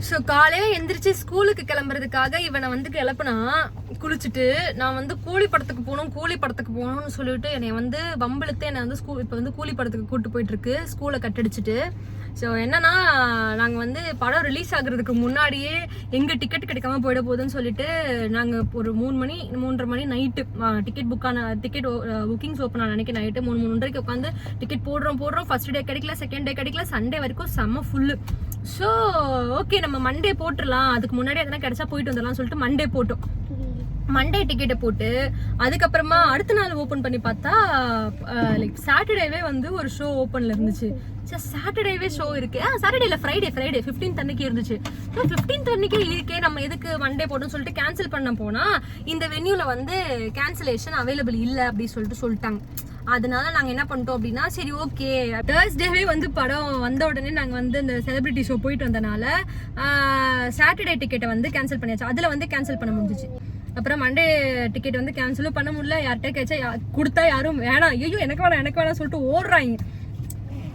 So காலையில் எந்திரிச்சு ஸ்கூலுக்கு கிளம்புறதுக்காக இவனை வந்து கிளப்புனா குளிச்சுட்டு நான் வந்து கூலி படத்துக்கு போகணும் கூலி படத்துக்கு போகணும்னு சொல்லிட்டு என்னை வந்து வம்பிழுத்து என்னை வந்து ஸ்கூல் இப்போ வந்து கூலி படத்துக்கு கூப்பிட்டு போயிட்டுருக்கு ஸ்கூலை கட்டடிச்சிட்டு ஸோ என்னன்னா நாங்கள் வந்து படம் ரிலீஸ் ஆகுறதுக்கு முன்னாடியே எங்கே டிக்கெட் கிடைக்காம போயிட போகுதுன்னு சொல்லிட்டு நாங்கள் ஒரு மூணு மணி மூன்றரை மணி நைட்டு டிக்கெட் புக்கான டிக்கெட் புக்கிங்ஸ் ஓப்பன் ஆன அன்னைக்கு நைட்டு மூணு மூன்றரைக்கு உட்காந்து டிக்கெட் போடுறோம் போடுறோம். ஃபர்ஸ்ட் டே கிடைக்கல செகண்ட் டே கிடைக்கல சண்டே வரைக்கும் செம்ம ஃபுல்லு ஸோ ஓகே நம்ம மண்டே போட்டுடலாம். அதுக்கு முன்னாடி எதனா கிடைச்சா போயிட்டு வந்துடலாம் சொல்லிட்டு மண்டே போட்டோம். மண்டே டிக்கெட்டை போட்டு அதுக்கப்புறமா அடுத்த நாள் ஓப்பன் பண்ணி பார்த்தா லைக் சாட்டர்டேவே வந்து ஒரு ஷோ ஓப்பனில் இருந்துச்சு. சரி சாட்டர்டேவே ஷோ இருக்கு. ஆ சாட்டர்டேல ஃப்ரைடே ஃப்ரைடே ஃபிஃப்டீன்த் அன்னைக்கு இருந்துச்சு. ஸோ ஃபிஃப்டீன்த் அன்னைக்கே இருக்கே நம்ம எதுக்கு மண்டே போட்டோம்னு சொல்லிட்டு கேன்சல் பண்ண போனால் இந்த வென்யூல வந்து கேன்சலேஷன் அவைலபிள் இல்லை அப்படின்னு சொல்லிட்டு சொல்லிட்டாங்க. அதனால நாங்கள் என்ன பண்ணிட்டோம் அப்படின்னா சரி ஓகே தேர்ஸ்டேவே வந்து படம் வந்த உடனே நாங்கள் வந்து இந்த செலிபிரிட்டி ஷோ போயிட்டு வந்தனால சாட்டர்டே டிக்கெட்டை வந்து கேன்சல் பண்ணியாச்சு. அதில் வந்து கேன்சல் பண்ண முடிஞ்சிச்சு. அப்புறம் மண்டே டிக்கெட் வந்து கேன்சலும் பண்ண முடியல. யார்கிட்ட கேச்சா கொடுத்தா யாரும் வேணாம். ஐயோ எனக்கு வேணாம் எனக்கு வேணாம் சொல்லிட்டு ஓடுறாங்க.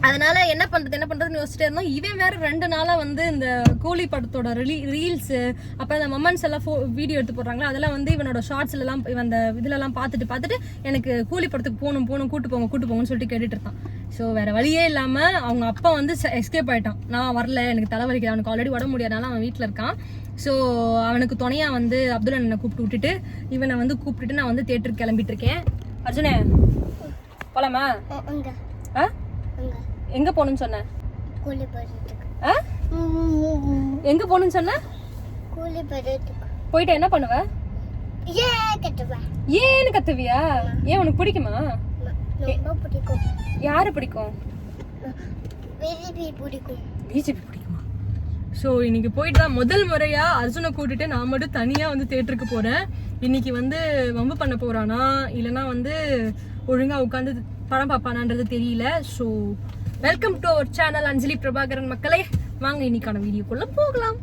அதனால என்ன பண்றது என்ன பண்றதுன்னு யோசிச்சுட்டே இருந்தோம். இவன் வேற ரெண்டு நாளா வந்து இந்த கூலி படத்தோட ரிலீ ரீல்ஸ் அப்புறம் இந்த மொமெண்ட்ஸ் எல்லாம் வீடியோ எடுத்து போடுறாங்களா அதெல்லாம் வந்து இவனோட ஷார்ட்ஸ்ல எல்லாம் இவன் அந்த இதுல எல்லாம் பார்த்துட்டு பார்த்துட்டு எனக்கு கூலி படத்துக்கு போகணும் போகணும் கூட்டு போங்க கூட்டு போங்கன்னு சொல்லிட்டு கேட்டுட்டு இருக்கான் ஸோ வேற வழியே இல்லாம அவங்க அப்பா வந்து எஸ்கேப் ஆயிட்டான். நான் வரல எனக்கு தலைவலிக்குது அவனுக்கு ஆல்ரெடி உடம்பு முடியாதனால அவன் வீட்டில் இருக்கான். ஸோ அவனுக்கு துணையா வந்து அப்துல் அண்ணனை கூப்பிட்டு விட்டுட்டு இவனை வந்து கூப்பிட்டுட்டு நான் வந்து தேட்டருக்கு கிளம்பிட்டு இருக்கேன். அர்ஜுனே போலாமா? ஆ? எங்க போகணும்னு சொன்ன? எங்க போகணும்னு சொன்ன? போயிட்டு என்ன பண்ணுவ? ஏன்னு கத்துவியா? ஏன் உனக்கு பிடிக்குமா? யாரை பிடிக்கும்? விரும்பி பிடிக்கும். பிஜேபி பிடிக்குமா? ஸோ இன்னைக்கு போயிட்டு தான் முதல் முறையா அர்ஜுனை கூட்டிட்டு நான் மட்டும் தனியா வந்து தேட்டருக்கு போறேன். இன்னைக்கு வந்து வம்பு பண்ண போறானா? இல்லைன்னா வந்து ஒழுங்கா உட்காந்து படம் பார்ப்பானான்றது தெரியல. So welcome to our channel Anjali Prabhakaran மக்களே வாங்க இன்னைக்கான வீடியோக்குள்ள போகலாம்.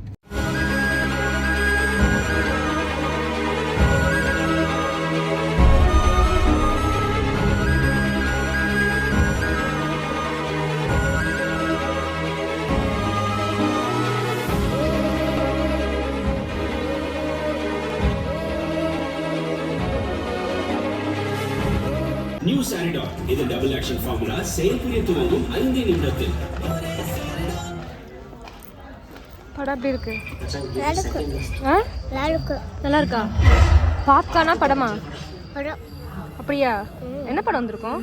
நியூ சாரிடாக் இது டபுள் ஆக்ஷன் ஃபார்முலா செயல்புரிய துவங்கும் ஐந்து நிமிடத்தில். படம் எப்படி இருக்கு? நல்லா இருக்கா? பாப்கார்னா படமா? படம். அப்படியா? என்ன படம் வந்திருக்கோம்?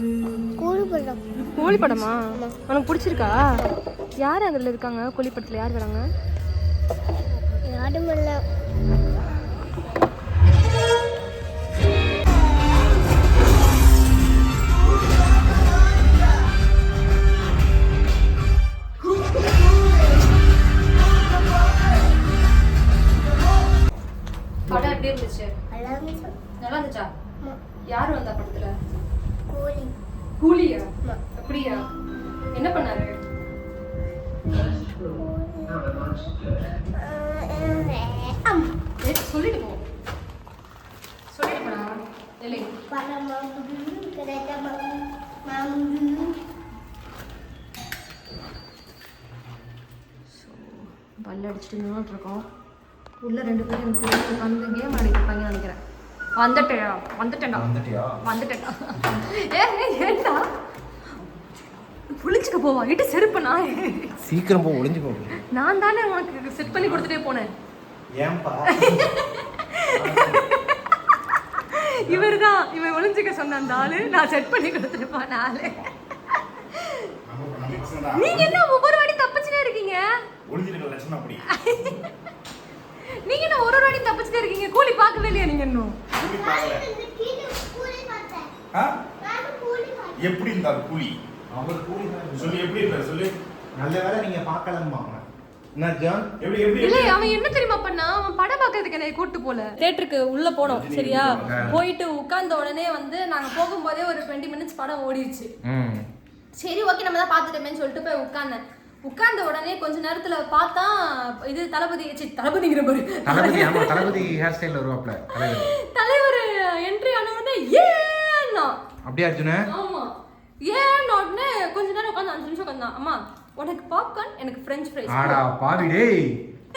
கூலி படம். கோழி படமா? உனக்கு பிடிச்சிருக்கா? யார் அதில் இருக்காங்க? கோழி படத்தில் யார் வராங்க? யாரும் இல்லை. சொல்லிட்டு போ சொல்லிட்டு போடா இல்லை பல்ல அடிச்சுட்டு நின்றுட்டு இருக்கோம் உள்ள ரெண்டு பேரும் உட்காந்து கேம் ஆடிட்டு இருப்பாங்க நினைக்கிறேன். வந்துட்டேயா வந்துட்டேன்டா. வந்துட்டியா? வந்துட்டேன்டா. ஏ ஏண்டா புளிச்சுக்க போவா இட்டு செருப்பனா சீக்கிரம் போ ஒளிஞ்சு போகும் நான் தானே உனக்கு செட் பண்ணி கொடுத்துட்டே போனேன். ஏன்பா? இவர் தான் இவன் ஒளிஞ்சுக்க சொன்ன அந்த ஆளு. நான் செட் பண்ணி கொடுத்துட்டு போன ஆளு. நீங்க என்ன ஒவ்வொரு வாட்டி தப்பிச்சுட்டே இருக்கீங்க? நீங்க என்ன ஒரு ஒரு வாட்டி தப்பிச்சுட்டே இருக்கீங்க? கூலி பார்க்கவே இல்லையா நீங்க இன்னும்? எப்படி இருந்தார் கூலி? அவர் கூலி சொல்லு எப்படி இருந்தார் சொல்லு. நல்ல வேலை நீங்க பார்க்கலம்பாங்க என்ன ஜான்? எப்படி எப்படி இல்ல அவன் என்ன தெரியுமா பண்ணா? அவன் படம் பார்க்கறதுக்கு என்னை கூட்டு போல. தியேட்டருக்கு உள்ள போனோம் சரியா? போயிட்டு உட்கார்ந்த உடனே வந்து நாங்க போகும்போதே ஒரு டுவெண்ட்டி மினிட்ஸ் படம் ஓடிடுச்சு ம். சரி ஓகே நம்ம தான் பார்த்துட்டோமேன்னு சொல்லிட்டு போய் உட்கார்ந்தேன். உட்கார்ந்த உடனே கொஞ்ச நேரத்துல பார்த்தா இது தளபதி சி தளபதிங்கிற பாரு. தளபதி ஆமா தளபதி ஹேர் ஸ்டைல் வருவாப்ல தலைவர். என்ட்ரி ஆன உடனே ஏன்னா. அப்படியே அர்ஜுன? கொஞ்ச நேரம் உட்காந்து அஞ்சு நிமிஷம் உட்காந்தான் அம்மா உனக்கு பாப்கார்ன் எனக்கு ஃப்ரெஞ்ச் ஃப்ரைஸ் ஆடா பாவி டேய்.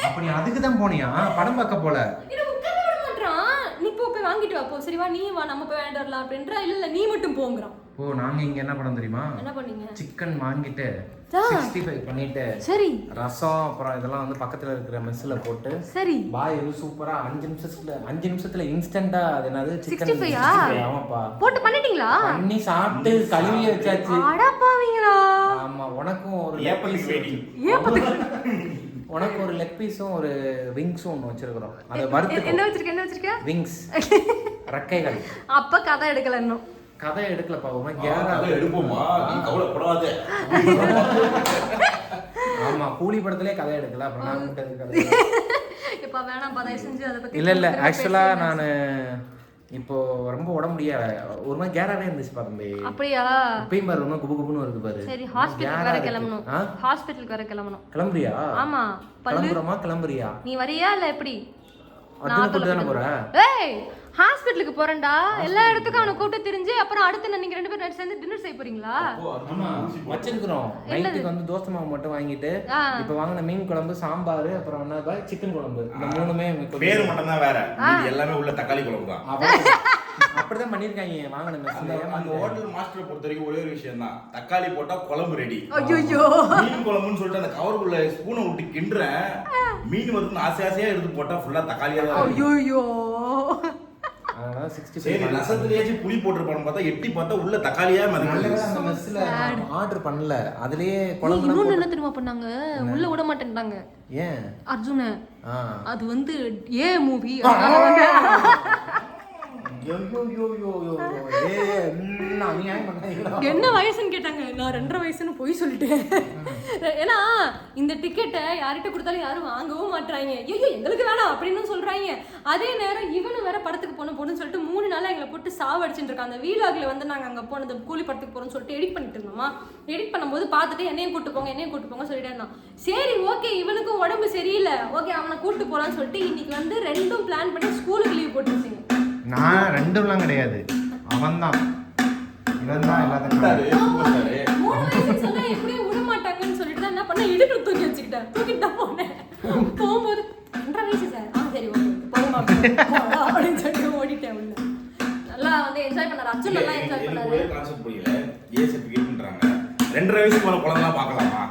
அப்ப நீ அதுக்கு தான் போனியா? படம் பார்க்க போல. என்ன உட்கார விட மாட்டான் நீ போ போய் வாங்கிட்டு வா போ. சரி வா நீ வா நம்ம போய் வரலாம் அப்படின்றா? இல்ல இல்ல நீ மட்டும் போங்கிறான். ஓ நாங்க இங்க என்ன படம் தெரியுமா? என்ன பண்ணீங்க? சிக்கன் வாங்கிட்டு. சிக்ஸ்டி ஃபைவ் பண்ணிட்டு சரி. ரசம் அப்புறம் இதெல்லாம் வந்து பக்கத்துல இருக்கிற மெஸ்ல போட்டு சரி. பாய் வந்து சூப்பரா அஞ்சு நிமிஷத்துல அஞ்சு நிமிஷத்துல இன்ஸ்டன்டா அது என்னது? சிக்கன் 65 ஆ? ஆமாப்பா. போட்டு பண்ணிட்டீங்களா? பண்ணி சாப்பிட்டு கழுவி வச்சாச்சு. அடா பாவீங்களா? ஆமா உனக்கும் ஒரு ஏப்பத்துக்கு உனக்கு ஒரு லெக் பீஸும் ஒரு விங்ஸும் ஒன்று வச்சிருக்கிறோம். அதை என்ன வறுத்து வச்சிருக்க என்ன வச்சிருக்க? விங்ஸ் ரெக்கைகள். அப்ப கதை எடுக்கல இன்னும். கதை எடுக்கலப்பா ஒரு கேரா எடுப்போமா நீ கவலைப்படாத. ஆமா கூலி படத்திலே கதை எடுக்கல. அப்புறம் நான் கதை இப்ப வேணாம் தயவு செஞ்சு அதை பத்தி இல்ல இல்ல. ஆக்சுவலா. நான் இப்போ ரொம்ப உடம்பு முடியல. ஒரு மாதிரி கேராவே இருந்துச்சு பா தம்பி. அப்படியா? இப்பயும் பாரு இன்னும் குபு குபுன்னு இருக்கு பாரு. சரி வேற இருக்கு. கிளம்பணும். ஆ? ஹாஸ்பிட்டலுக்கு வேற கிளம்பணும். கிளம்புறியா? ஆமா கிளம்புறோமா கிளம்புறியா? நீ வரியா இல்ல எப்படி? அர்ஜுனை கூட்டு தானே போற? ஏய்! ஹாஸ்பிட்டலுக்கு போறேன்டா. எல்லா இடத்துக்கும் அவனை கூப்பிட்டு தெரிஞ்சு அப்புறம் அடுத்து நீங்க ரெண்டு பேரும் சேர்ந்து டின்னர் செய்ய போறீங்களா? வச்சிருக்கிறோம். நைட்டுக்கு வந்து தோசை மாவு மட்டும் வாங்கிட்டு. இப்ப வாங்கின மீன் குழம்பு சாம்பார் அப்புறம் என்ன சிக்கன் குழம்பு. இந்த மூணுமே பேரு மட்டும் தான் வேற எல்லாமே உள்ள தக்காளி குழம்பு தான். அப்படி- அப்படிதான் பண்ணிருக்காங்க வாங்கின அந்த ஹோட்டல் மாஸ்டரை பொறுத்த வரைக்கும் ஒரே ஒரு விஷயம் தான் தக்காளி போட்டா குழம்பு ரெடி ஐயோ மீன் குழம்புன்னு சொல்லிட்டு அந்த கவருக்குள்ள ஸ்பூனை விட்டு கிண்டுறேன். மீன் வந்து ஆசை ஆசையா எடுத்து போட்டா ஃபுல்லா தக்காளியா தான். ஐயோ சிக்ஸ்டி சரி ரசத்துலயாச்சும் புளி போட்டிருப்பான்னு பார்த்தா எட்டி பார்த்தா உள்ள தக்காளியா அந்த ஆர்டர் பண்ணல. அதுலயே குழம்பு என்ன தெரியுமா பண்ணாங்க? உள்ள விட மாட்டேன்ட்டாங்க. ஏன்? அர்ஜுன அது வந்து ஏ மூவி என்ன வயசுன்னு கேட்டாங்க. நான் ரெண்டரை வயசுன்னு போய் சொல்லிட்டேன். ஏன்னா இந்த டிக்கெட்டை யார்கிட்ட கொடுத்தாலும் யாரும் வாங்கவும் மாட்றாங்க. ஐயோ எங்களுக்கு வேணாம் அப்படின்னு சொல்றாங்க. அதே நேரம் இவனு வேற படத்துக்கு போன போன்னு சொல்லிட்டு மூணு நாளா எங்களை போட்டு சாவடிச்சுட்டு இருக்காங்க அந்த வீலாக்ல வந்து நாங்க அங்க போனது கூலி படத்துக்கு போறோம்னு சொல்லிட்டு எடிட் பண்ணிட்டு இருந்தோமா? எடிட் பண்ணும்போது பார்த்துட்டு என்னையும் கூட்டு போங்க என்னையும் கூட்டு போங்க சொல்லிட்டே இருந்தான். சரி ஓகே இவனுக்கும் உடம்பு சரியில்லை. ஓகே அவனை கூட்டு போலான்னு சொல்லிட்டு இன்னைக்கு வந்து ரெண்டும் பிளான் பண்ணி ஸ்கூலுக்கு லீவ் போட்டுருச்சிங்க. நான் ரெண்டும்லாம் கிடையாது. அவன் தான் இவன் தான் எப்படியும் விட மாட்டாங்கன்னு சொல்லிட்டு என்ன பண்ண இடுப்பு தூக்கி வச்சுக்கிட்டேன். தூக்கிட்டு தான் போனேன். போகும்போது ரெண்டரை வயசு சார். ஆ சரி போகுமா அப்படின்னு சொல்லிட்டு ஓடிட்டேன் உள்ள. நல்லா வந்து என்ஜாய் பண்ணாரு. அர்ஜுன் நல்லா என்ஜாய் பண்ணாரு. கான்செப்ட் புரியல. ஏ சர்டிஃபிகேட்ன்றாங்க ரெண்டரை வயசுக்கு மேல குழந்தைலாம் பார்க்கலாமா?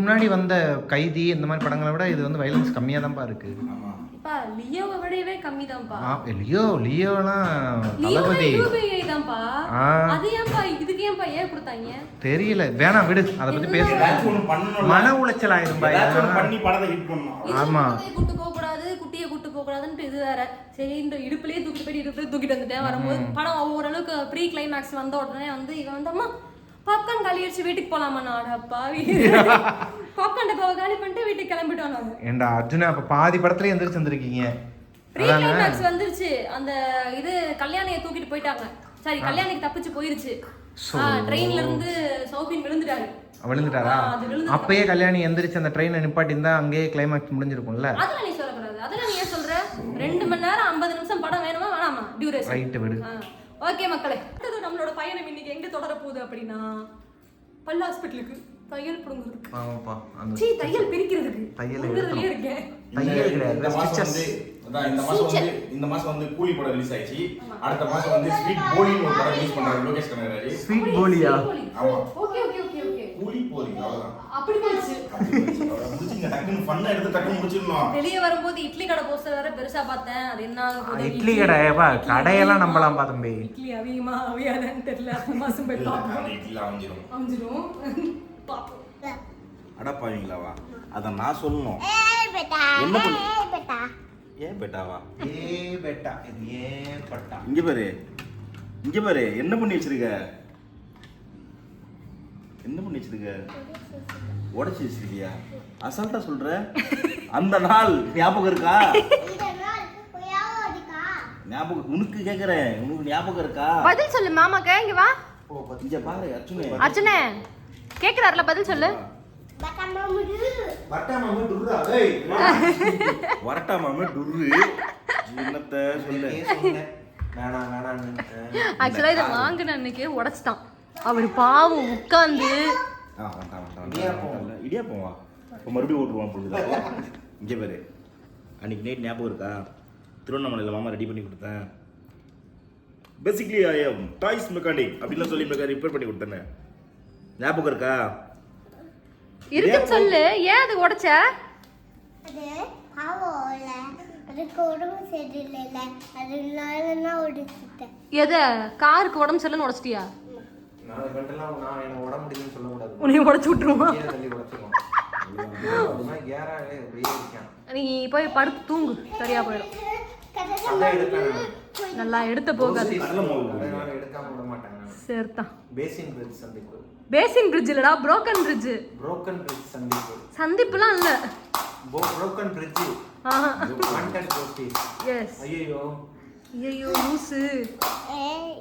முன்னாடி வந்த கைதி இந்த மாதிரி படங்களை விட இது வந்து வைலன்ஸ் கம்மியாக தான்ப்பா இருக்கு லியோவை விடவே கம்மி தான்ப்பா லியோ லியோலாம் தளபதி. தான்ப்பா. அது ஏன்பா இதுக்கு ஏன்பா ஏன் கொடுத்தாங்க? தெரியல. வேணாம் விடு. அதை பத்தி பேச மன உளைச்சல் ஆயிரும் பண்ணி படத்தை ஹிட் ஆமா. கூட்டு போக கூடாது குட்டியை கூட்டு போக இது வேற. சரி இந்த இடுப்புலயே தூக்கிட்டு போய் இடுப்புலயே தூக்கிட்டு வந்துட்டேன். வரும்போது படம் ஓரளவுக்கு ப்ரீ கிளைமேக்ஸ் வந்த உடனே வந்து இவன் வந்து அம்மா பாப்கார்ன் காலி அடிச்சு வீட்டுக்கு போலாமா? நாடா பாவி. பாப்கார்ன் டப்பாவை காலி பண்ணிட்டு வீட்டுக்கு கிளம்பிட்டோம் நாங்க. ஏண்டா அர்ஜுனா அப்ப பாதி படத்துல எந்திரிச்சு வந்திருக்கீங்க. ப்ரீ கிளைமேக்ஸ் வந்துருச்சு. அந்த இது கல்யாணியை தூக்கிட்டு போயிட்டாங்க. சரி கல்யாணிக்கு தப்பிச்சு போயிருச்சு. ட்ரெயின்ல இருந்து சௌபின் விழுந்துட்டாரு. விழுந்துட்டாரா? அப்பயே கல்யாணி எந்திரிச்சு அந்த ட்ரெயினை நிப்பாட்டியிருந்தா அங்கேயே கிளைமேக்ஸ் முடிஞ்சிருக்கும்ல? அதெல்லாம் நீ சொல்லக்கூடாது. அதெல்லாம் நீ ஏன் சொல்ற? ரெண்டு மணி நேரம் ஐம்பது நிமிஷம் படம் வேணுமா வேணாமா? டியூரேஷன் ரைட்டு விடு. ஓகே மக்களே அடுத்தது நம்மளோட பயணம் இன்னைக்கு எங்க தொடர போகுது அப்படின்னா பல் ஹாஸ்பிட்டலுக்கு தையல் புடுங்குறதுக்கு. ஆமாப்பா அந்த சீ தையல் பிரிக்கிறதுக்கு. தையல் புடுங்குறதுலயே இருக்கேன். தையல் கிடையாது. இந்த மாசம். வந்து அதான் இந்த மாசம் வந்து இந்த மாசம் வந்து கூலி படம் ரிலீஸ் ஆயிடுச்சு. அடுத்த மாசம் வந்து ஸ்வீட் போலின்னு ஒரு படம் ரிலீஸ் பண்றாரு லோகேஷ் கனகராஜ். ஸ்வீட் போலியா ஆமா. ஓகே ஓகே போறீங்க வரும்போது இட்லி கடை போஸ்டர் வேற பெருசா பார்த்தேன். அது என்ன இட்லி கடையப்பா கடையெல்லாம் நம்பலாம் பா இட்லி அவியமா? அவியாதான்னு தெரியல. மாசம் போய் பார்ப்போம். இட்லி அமைஞ்சிரும் அதை நான் சொல்லணும். என்ன பண்ணு ஏன் பேட்டாவா ஏ பேட்டா ஏன் பட்டா. இங்க பாரு. இங்க பாரு. என்ன பண்ணி வச்சிருக்க? என்ன பண்ணி வச்சிருக்க? உடைச்சு வச்சிருக்கியா? அசால்ட்டா சொல்ற. அந்த நாள் ஞாபகம் இருக்கா? ஞாபகம் உனக்கு கேக்குறேன். உனக்கு ஞாபகம் இருக்கா? பதில் சொல்லு மாமாக்க. இங்க வா. இங்க பாரு அர்ச்சுனே அர்ச்சனே கேக்குறாருல பதில் சொல்லு. மாமா வரட்டா மாமே டுர்ரு என்னத்த சொல்லு? ஏன் சொன்னேன் வேணாம் வேணாம்னு ஆக்சுவலா இதை வாங்கின அன்னைக்கே உடைச்சிட்டான். அவர் பாவம் உட்காந்து இடியாப்பம். வா இப்போ மறுபடியும் ஓட்டுருவான் பொழுது இங்கே பாரு. அன்னைக்கு நைட் ஞாபகம் இருக்கா? திருவண்ணாமலையில் மாமா ரெடி பண்ணி கொடுத்தேன். Basically I am toys mechanic அப்படின்லாம் சொல்லி மெக்கானிக் ரிப்பேர் பண்ணி கொடுத்தேனே. ஞாபகம் இருக்கா? இருக்குன்னு சொல்லு. ஏன் அது உடைச்ச? எதை? காருக்கு உடம்பு சரியில்லைன்னு உடைச்சிட்டியா? நான் இவன்ட்டெல்லாம் நான் முடியும்னு சொல்லக்கூடாது உன்னையும் உடைச்சு தள்ளி உடச்சிருவோம்? அப்படியே இருக்கான். நீ போய் படுத்து தூங்கு. சரியா போயிடும். நல்லா எடுத்த போகாது. எடுக்காம விட மாட்டேன் நான். சேர்த்தான். பேசின் பிரிட்ஜ் சந்திப்பு. பேசின் பிரிட்ஜ் இல்லடா புரோக்கன் பிரிட்ஜ் புரோக்கன் பிரிட்ஜ் சந்திப்பு. சந்திப்புலாம் இல்ல. புரோக்கன் பிரிட்ஜ் ஆஹா. வாண்டட் போஸ்டி எஸ் ஐயோ ஐயோ லூசு. ஏய்.